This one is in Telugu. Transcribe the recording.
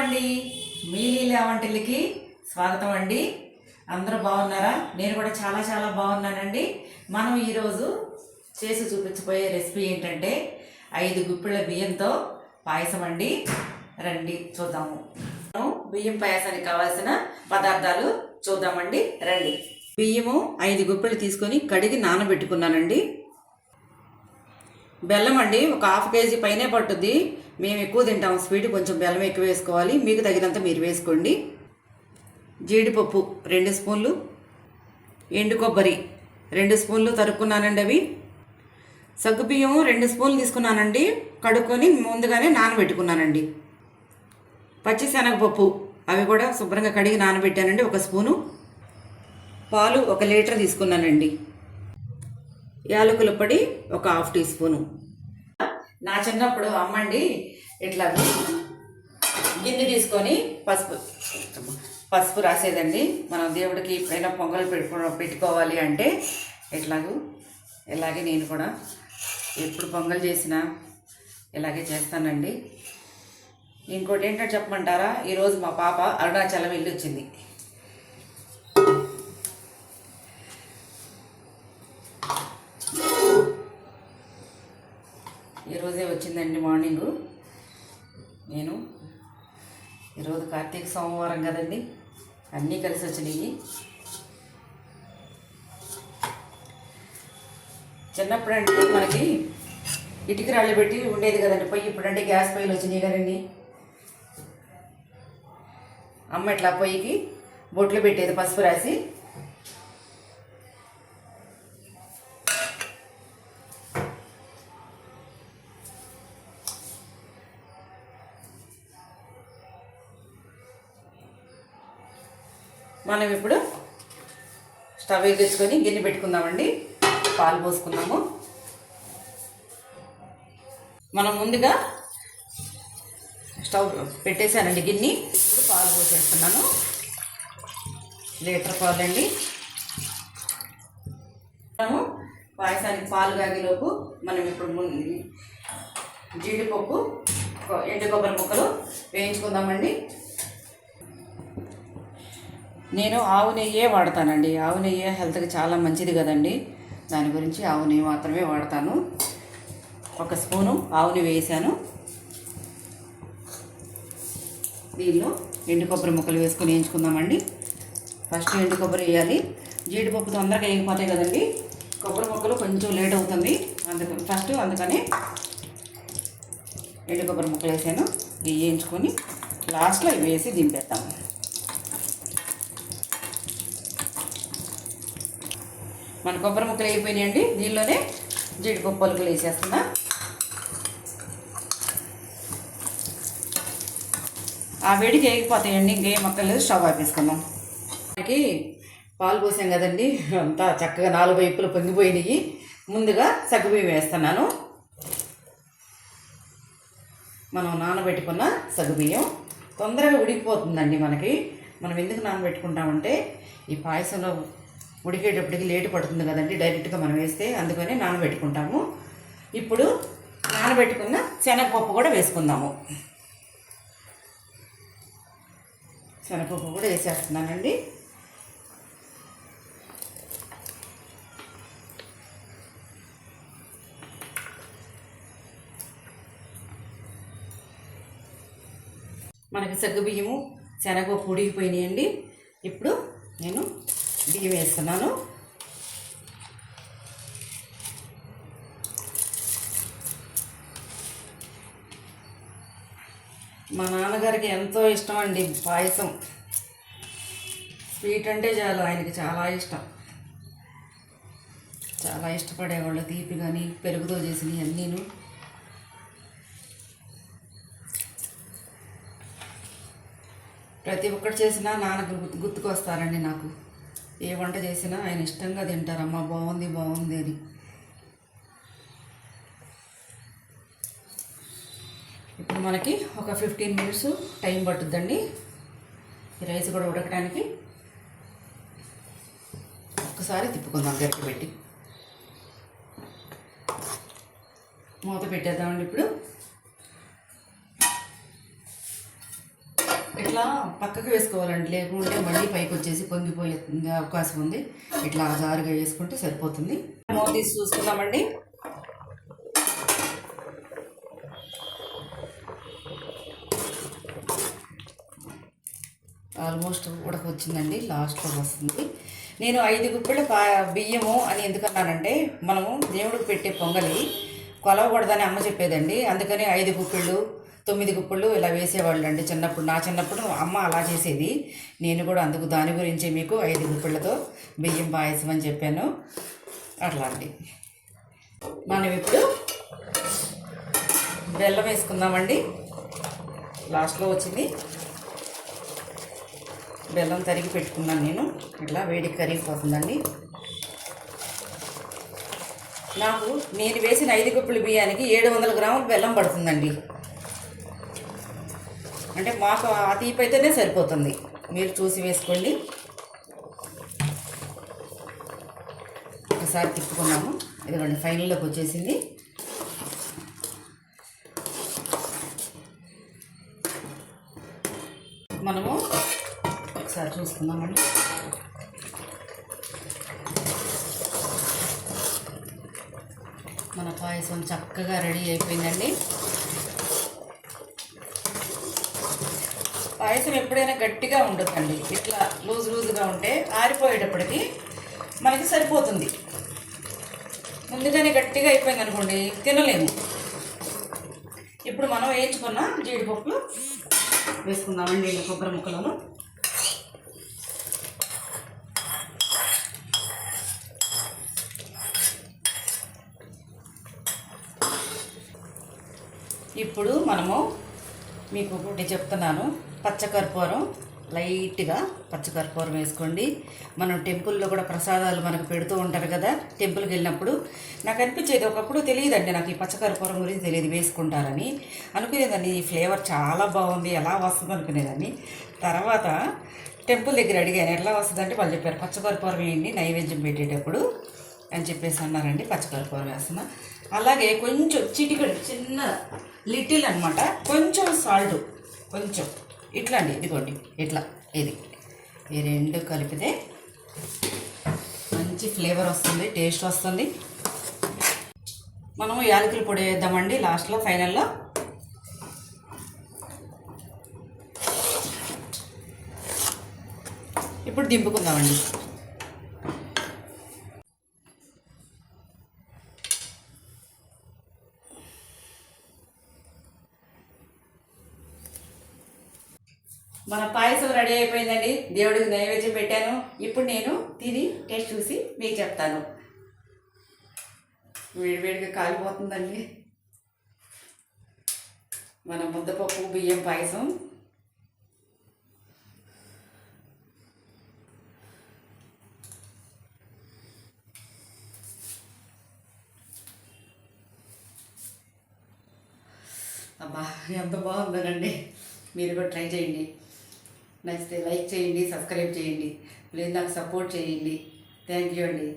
అండి మీ లీలా వంటలకి స్వాగతం అండి. అందరూ బాగున్నారా? నేను కూడా చాలా చాలా బాగున్నానండి. మనం ఈరోజు చేసి చూపించబోయే రెసిపీ ఏంటంటే ఐదు గుప్పిళ్ళ బియ్యంతో పాయసం అండి. రండి చూద్దాము. మనం బియ్యం పాయసానికి కావాల్సిన పదార్థాలు చూద్దామండి. రండి. బియ్యము ఐదు గుప్పిళ్ళు తీసుకొని కడిగి నానబెట్టుకున్నానండి. బెల్లం అండి ఒక హాఫ్ కేజీ పైనే పట్టుద్ది. మేము ఎక్కువ తింటాం స్వీట్ కొంచెం బెల్లం ఎక్కువ వేసుకోవాలి. మీకు తగినంత మీరు వేసుకోండి. జీడిపప్పు రెండు స్పూన్లు. ఎండు కొబ్బరి రెండు స్పూన్లు తరుక్కున్నానండి అవి. సగ్గుబియ్యం రెండు స్పూన్లు తీసుకున్నానండి. కడుక్కొని ముందుగానే నానబెట్టుకున్నానండి. పచ్చిశనగపప్పు అవి కూడా శుభ్రంగా కడిగి నానబెట్టానండి ఒక స్పూను. పాలు ఒక లీటర్ తీసుకున్నానండి. యాలకుల పొడి ఒక హాఫ్ టీ స్పూను. నా చిన్నప్పుడు అమ్మండి ఇట్లా గిన్నె తీసుకొని పసుపు పసుపు రాసేదండి. మనం దేవుడికి ఎప్పుడైనా పొంగల్ పెట్టుకో పెట్టుకోవాలి అంటే ఇట్లాగూ ఇలాగే నేను కూడా ఎప్పుడు పొంగల్ చేసినా ఇలాగే చేస్తానండి. ఇంకోటి ఏంటో చెప్పమంటారా? ఈరోజు మా పాప అరుణాచలం వెళ్ళి వచ్చింది ఈరోజే వచ్చిందండి మార్నింగు. నేను. ఈరోజు కార్తీక సోమవారం కదండి. అన్నీ కలిసి వచ్చినాయి. చిన్నప్పుడు అంటే మనకి ఇటుక రాళ్ళు పెట్టి ఉండేది కదండి. పొయ్యి ఇప్పుడంటే గ్యాస్ పొయ్యిలు వచ్చినాయి కదండి. అమ్మ ఇట్లా పొయ్యికి బొట్లు పెట్టేది పసుపు రాసి. మనం ఇప్పుడు స్టవ్ తెచ్చుకొని గిన్నె పెట్టుకుందామండి. పాలు పోసుకుందాము. మనం ముందుగా స్టవ్ పెట్టేశానండి గిన్నె. ఇప్పుడు పాలు పోసేస్తున్నాను. లీటర్ పాలండి. మనము పాయసానికి పాలు కాగేలోపు మనం ఇప్పుడు జీడిపప్పు ఎండు కొబ్బరి ముక్కలు వేయించుకుందామండి. నేను ఆవు నెయ్యే వాడతానండి. ఆవు నెయ్యి హెల్త్కి చాలా మంచిది కదండి. దాని గురించి ఆవు నెయ్యి మాత్రమే వాడతాను. ఒక స్పూను ఆవుని వేసాను. దీనిలో ఎండు కొబ్బరి ముక్కలు వేసుకొని వేయించుకుందామండి. ఫస్ట్ ఎండు కొబ్బరి వేయాలి. జీడిపప్పు తొందరగా వేగిపోతాయి కదండి. కొబ్బరి ముక్కలు కొంచెం లేట్ అవుతుంది. అందుకని ఫస్ట్ అందుకని ఎండు కొబ్బరి ముక్కలు వేసాను. వేయించుకొని లాస్ట్లో వేసి దింపేస్తాము మన కొబ్బరి ముక్కలు అయిపోయినాయండి. దీనిలోనే జీడిపప్పు పలుకులు వేసేస్తున్నా. ఆ వేడికి వేగిపోతాయండి ఇంకేం మొక్కలు స్టవ్ ఆపేసుకుందాం. మనకి పాలు పోసాం కదండి. అంతా చక్కగా నాలుగు వైపులు పొంగిపోయినాయి. ముందుగా సగ్గుబియ్యం వేస్తున్నాను. మనం నానబెట్టుకున్న సగ్గుబియ్యం తొందరగా ఉడికిపోతుందండి మనకి. మనం ఎందుకు నానబెట్టుకుంటామంటే ఈ పాయసంలో ఉడికేటప్పటికి లేటు పడుతుంది కదండి డైరెక్ట్గా మనం వేస్తే అందుకనే నానబెట్టుకుంటాము. ఇప్పుడు నానబెట్టుకున్న శనగపప్పు కూడా వేసుకుందాము. శనగపప్పు కూడా వేసేస్తున్నానండి. మనకి సగ్గు బియ్యము శనగపప్పు ఉడికిపోయినాయండి. ఇప్పుడు నేను బియ్యం వేస్తున్నాను. మా నాన్నగారికి ఎంతో ఇష్టం అండి పాయసం. స్వీట్ అంటే చాలు ఆయనకి చాలా ఇష్టం. చాలా ఇష్టపడేవాళ్ళు తీపి కానీ పెరుగుతో చేసినవి అన్నీను. ప్రతి ఒక్కటి చేసినా నాన్న గుర్తు గుర్తుకొస్తారండి నాకు. ఏ వంట చేసినా ఆయన ఇష్టంగా తింటారమ్మా బాగుంది బాగుంది అని. ఇప్పుడు మనకి ఒక ఫిఫ్టీన్ మినిట్స్ టైం పట్టుద్దండి. ఈ రైస్ కూడా ఉడకడానికి ఒక్కసారి తిప్పుకుందాం గరిటె పెట్టి. మూత పెట్టేద్దామండి ఇప్పుడు. ఇట్లా పక్కకు వేసుకోవాలండి. లేకుంటే మళ్ళీ పైకి వచ్చేసి పొంగిపోయే అవకాశం ఉంది. ఇట్లా జారుగా వేసుకుంటే సరిపోతుంది. మూత తీసి చూసుకున్నామండి ఆల్మోస్ట్ ఉడకొచ్చిందండి లాస్ట్లో వస్తుంది. నేను ఐదు గుప్పెళ్ళ పా బియ్యము అని ఎందుకన్నానంటే మనము దేవుడికి పెట్టే పొంగలి కొలవకూడదని అమ్మ చెప్పేదండి. అందుకని ఐదు గుప్పెళ్ళు తొమ్మిది గుప్పళ్ళు ఇలా వేసేవాళ్ళు అండి చిన్నప్పుడు. నా చిన్నప్పుడు అమ్మ అలా చేసేది. నేను కూడా అందుకు దాని గురించి మీకు ఐదు గుప్పళ్ళతో బియ్యం పాయసం అని చెప్పాను. అట్లాంటి అండి. మనం ఇప్పుడు బెల్లం వేసుకుందామండి. లాస్ట్లో వచ్చింది. బెల్లం తరిగి పెట్టుకున్నాను నేను. ఇట్లా వేడికి కరిగిపోతుందండి. నాకు నేను వేసిన ఐదు కప్పుల బియ్యానికి ఏడు వందల గ్రాముల బెల్లం పడుతుందండి. అంటే మాకు ఆ తీపి అయితేనే సరిపోతుంది. మీరు చూసి వేసుకోండి. ఒకసారి తిప్పుకున్నాము. ఇదిగోండి ఫైనల్లోకి వచ్చేసింది. మనము ఒకసారి చూసుకుందామండి. మన పాయసం చక్కగా రెడీ అయిపోయిందండి. పాయసం ఎప్పుడైనా గట్టిగా ఉండదండి ఇట్లా లూజ్ లూజ్గా ఉంటే ఆరిపోయేటప్పటికి మనకి సరిపోతుంది. ముందుగానే గట్టిగా అయిపోయింది అనుకోండి తినలేము. ఇప్పుడు మనం వేయించుకున్న జీడిపప్పులు వేసుకుందామండి కొబ్బరి ముక్కలను. ఇప్పుడు మనము మీకు ఒకటి చెప్తున్నాను. పచ్చకర్పూరం లైట్గా పచ్చకర్పూరం వేసుకోండి. మనం టెంపుల్లో కూడా ప్రసాదాలు మనకు పెడుతూ ఉంటారు కదా టెంపుల్కి వెళ్ళినప్పుడు. నాకు అనిపించేది ఒకప్పుడు తెలియదండి నాకు ఈ పచ్చకర్పూరం గురించి తెలియదు వేసుకుంటారని. అనుకునేదాన్ని ఈ ఫ్లేవర్ చాలా బాగుంది ఎలా వస్తుంది అనుకునేదాన్ని. తర్వాత టెంపుల్ దగ్గర అడిగాను ఎట్లా వస్తుందంటే వాళ్ళు చెప్పారు పచ్చకర్పూరం వేయండి నైవేద్యం పెట్టేటప్పుడు అని చెప్పేసి అన్నారండి పచ్చకర్పూరం వేస్తున్నా. అలాగే కొంచెం చిటికడు చిన్న లిటిల్ అనమాట కొంచెం సాల్ట్ కొంచెం. ఇట్లా అండి ఇదిగోండి ఇట్లా ఇది. ఈ రెండు కలిపితే మంచి ఫ్లేవర్ వస్తుంది టేస్ట్ వస్తుంది. మనము యాలకుల పొడి వేద్దామండి లాస్ట్లో ఫైనల్లో. ఇప్పుడు దింపుకుందామండి. మన పాయసం రెడీ అయిపోయిందండి. దేవుడికి నైవేద్యం పెట్టాను. ఇప్పుడు నేను తిని టేస్ట్ చూసి మీకు చెప్తాను. వేడివేడిగా కాలిపోతుందండి. మన ముద్దపప్పు బియ్యం పాయసం. అబ్బా ఎంత బాగుందనండి. మీరు కూడా ట్రై చేయండి. నచ్చితే లైక్ చేయండి సబ్స్క్రైబ్ చేయండి. ప్లీజ్ నాకు సపోర్ట్ చేయండి. థ్యాంక్ యూ అండి.